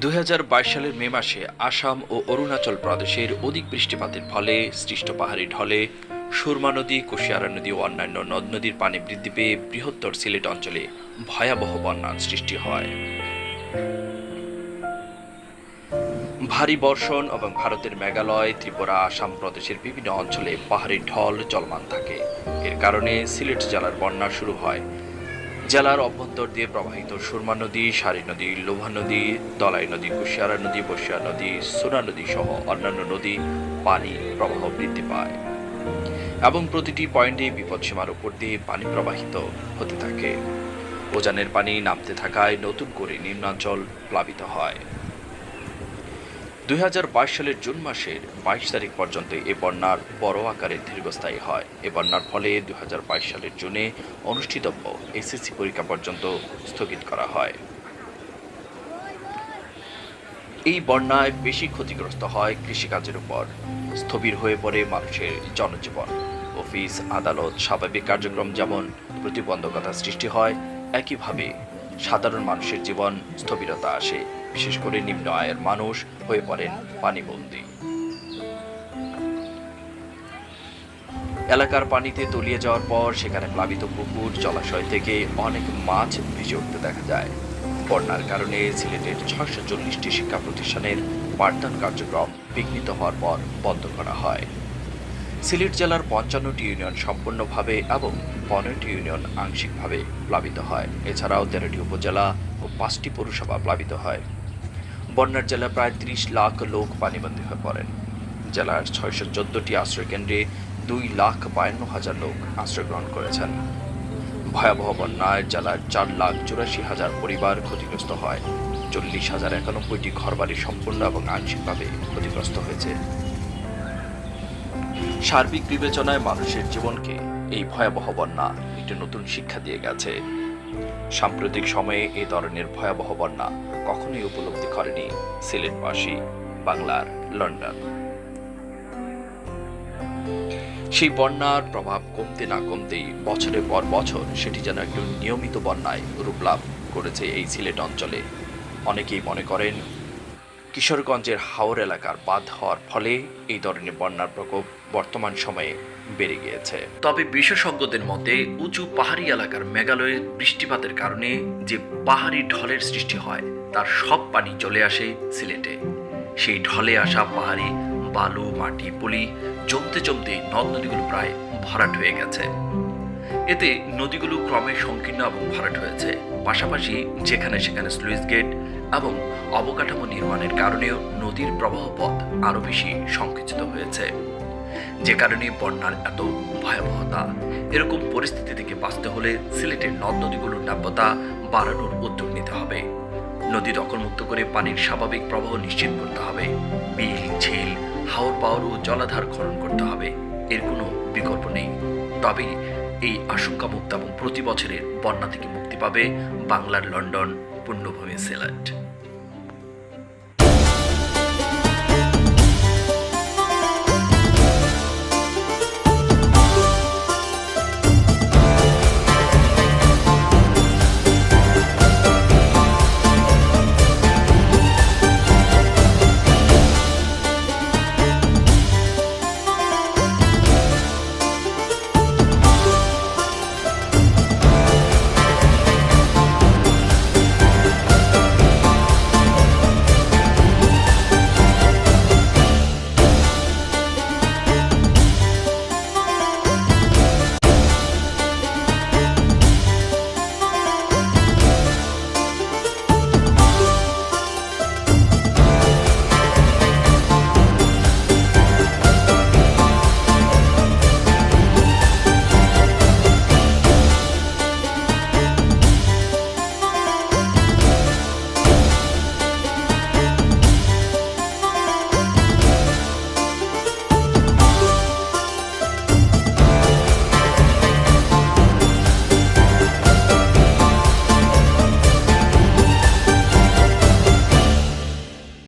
দুই সালের মে মাসে আসাম ও অরুণাচল প্রদেশের অধিক বৃষ্টিপাতের ফলে সৃষ্ট পাহাড়ি ঢলে সুরমা নদী, কুশিয়ারা নদী ও অন্যান্য নদ নদীর পানি বৃদ্ধি পেয়ে বৃহত্তর সিলেট অঞ্চলে ভয়াবহ বন্যার সৃষ্টি হয়। ভারী বর্ষণ এবং ভারতের মেঘালয়, ত্রিপুরা, আসাম প্রদেশের বিভিন্ন অঞ্চলে পাহাড়ি ঢল চলমান থাকে। এর কারণে সিলেট জেলার বন্যা শুরু হয় জেলার অভ্যন্তর দিয়ে প্রবাহিত সুরমা নদী, সারি নদী, লোভা নদী, দলাই নদী, কুশিয়ারা নদী, বসিয়া নদী, সোনা নদী সহ অন্যান্য নদী পানি প্রবাহ বৃদ্ধি পায়। এবং প্রতিটি পয়েন্টে বিপদসীমার উপর দিয়ে পানি প্রবাহিত হতে থাকে। ওজানের পানি নামতে থাকায় নতুন করে নিম্নাঞ্চল প্লাবিত হয়। দুই হাজার বাইশ সালের জুন মাসের বাইশ তারিখ পর্যন্ত এ বন্যার বড় আকারে দীর্ঘস্থায়ী হয়। এ বন্যার ফলে দুই হাজার বাইশ সালের জুনে অনুষ্ঠিতব্য এসএসসি পরীক্ষা পর্যন্ত স্থগিত করা হয়। এই বন্যায় বেশি ক্ষতিগ্রস্ত হয় কৃষিকাজের উপর। স্থবির হয়ে পড়ে মানুষের জনজীবন। অফিস, আদালত, স্বাভাবিক কার্যক্রম যেমন প্রতিবন্ধকতা সৃষ্টি হয়, একইভাবে সাধারণ মানুষের জীবন স্থবিরতা আসে। বিশেষ করে নিম্ন আয়ের মানুষ হয়ে পড়েন পানিবন্দী। এলাকার পানিতে তলিয়ে যাওয়ার পর সেখানে প্লাবিত পুকুর জলাশয় থেকে অনেক মাছ ভেসে উঠতে দেখা যায়। বন্যার কারণে সিলেটের ছয়শো চল্লিশটি শিক্ষা প্রতিষ্ঠানের পাঠদান কার্যক্রম বিঘ্নিত হওয়ার পর বন্ধ করা হয়। সিলেট জেলার পঞ্চান্নটি ইউনিয়ন সম্পূর্ণভাবে এবং পনেরোটি ইউনিয়ন আংশিকভাবে প্লাবিত হয়। এছাড়াও তেরোটি উপজেলা ও পাঁচটি পৌরসভা প্লাবিত হয়। বন্যার জেলায় প্রায় ত্রিশ লাখ লোক পানিবন্দী হয়ে পড়েন। জেলার ছয়শো চোদ্দটি আশ্রয়কেন্দ্রে দুই লাখ বায়ান্ন হাজার লোক আশ্রয় গ্রহণ করেছেন। ভয়াবহ বন্যায় জেলার চার লাখ চুরাশি হাজার পরিবার ক্ষতিগ্রস্ত হয়। চল্লিশ হাজার একানব্বইটি ঘরবাড়ি সম্পূর্ণ এবং আংশিকভাবে ক্ষতিগ্রস্ত হয়েছে। সার্বিক বিবেচনায় মানুষের জীবনকে এই ভয়াবহ বন্যা একটি নতুন শিক্ষা দিয়ে গেছে। সাম্প্রতিক সময়ে এই ধরনের ভয়াবহ বন্যা কখনোই উপলব্ধি করেনি সিলেটবাসী, বাংলার লন্ডন। সেই বন্যার প্রভাব কমতে না কমতেই বছরের পর বছর সেটি যেন একটু নিয়মিত বন্যায় রূপ লাভ করেছে এই সিলেট অঞ্চলে। অনেকেই মনে করেন, কিশোরগঞ্জের হাওর এলাকার বাদ হওয়ার ফলে এই ধরনের বন্যার প্রকোপ বর্তমান সময়ে বেড়ে গিয়েছে। তবে বিশেষজ্ঞদের মতে, উঁচু পাহাড়ি এলাকার মেঘালয়ের বৃষ্টিপাতের কারণে যে পাহাড়ি ঢলের সৃষ্টি হয়, তার সব পানি চলে আসে সিলেটে। সেই ঢলে আসা পাহাড়ি বালু, মাটি, পলি জমতে জমতে নদ নদীগুলো প্রায় ভরাট হয়ে গেছে। এতে নদীগুলো ক্রমে সংকীর্ণ এবং ভরাট হয়েছে। পাশাপাশি যেখানে সেখানে স্লুইস গেট এবং অবকাঠামো নির্মাণের কারণেও নদীর প্রবাহ পথ আরও বেশি সংকুচিত হয়েছে। যে কারণে বন্যার এত ভয়াবহতা। এরকম পরিস্থিতি থেকে বাঁচতে হলে সিলেটের নদ নদীগুলোর নাব্যতা বাড়ানোর উদ্যোগ নিতে হবে। নদী দখলমুক্ত করে পানির স্বাভাবিক প্রবাহ নিশ্চিত করতে হবে। বিল, ঝিল, হাওর পাওয়ার ও জলাধার খনন করতে হবে। এর কোনো বিকল্প নেই। তবে এই আশঙ্কামুক্ত এবং প্রতি বছরের বন্যা থেকে মুক্তি পাবে বাংলার লন্ডন পুণ্যভূমি সিলেট।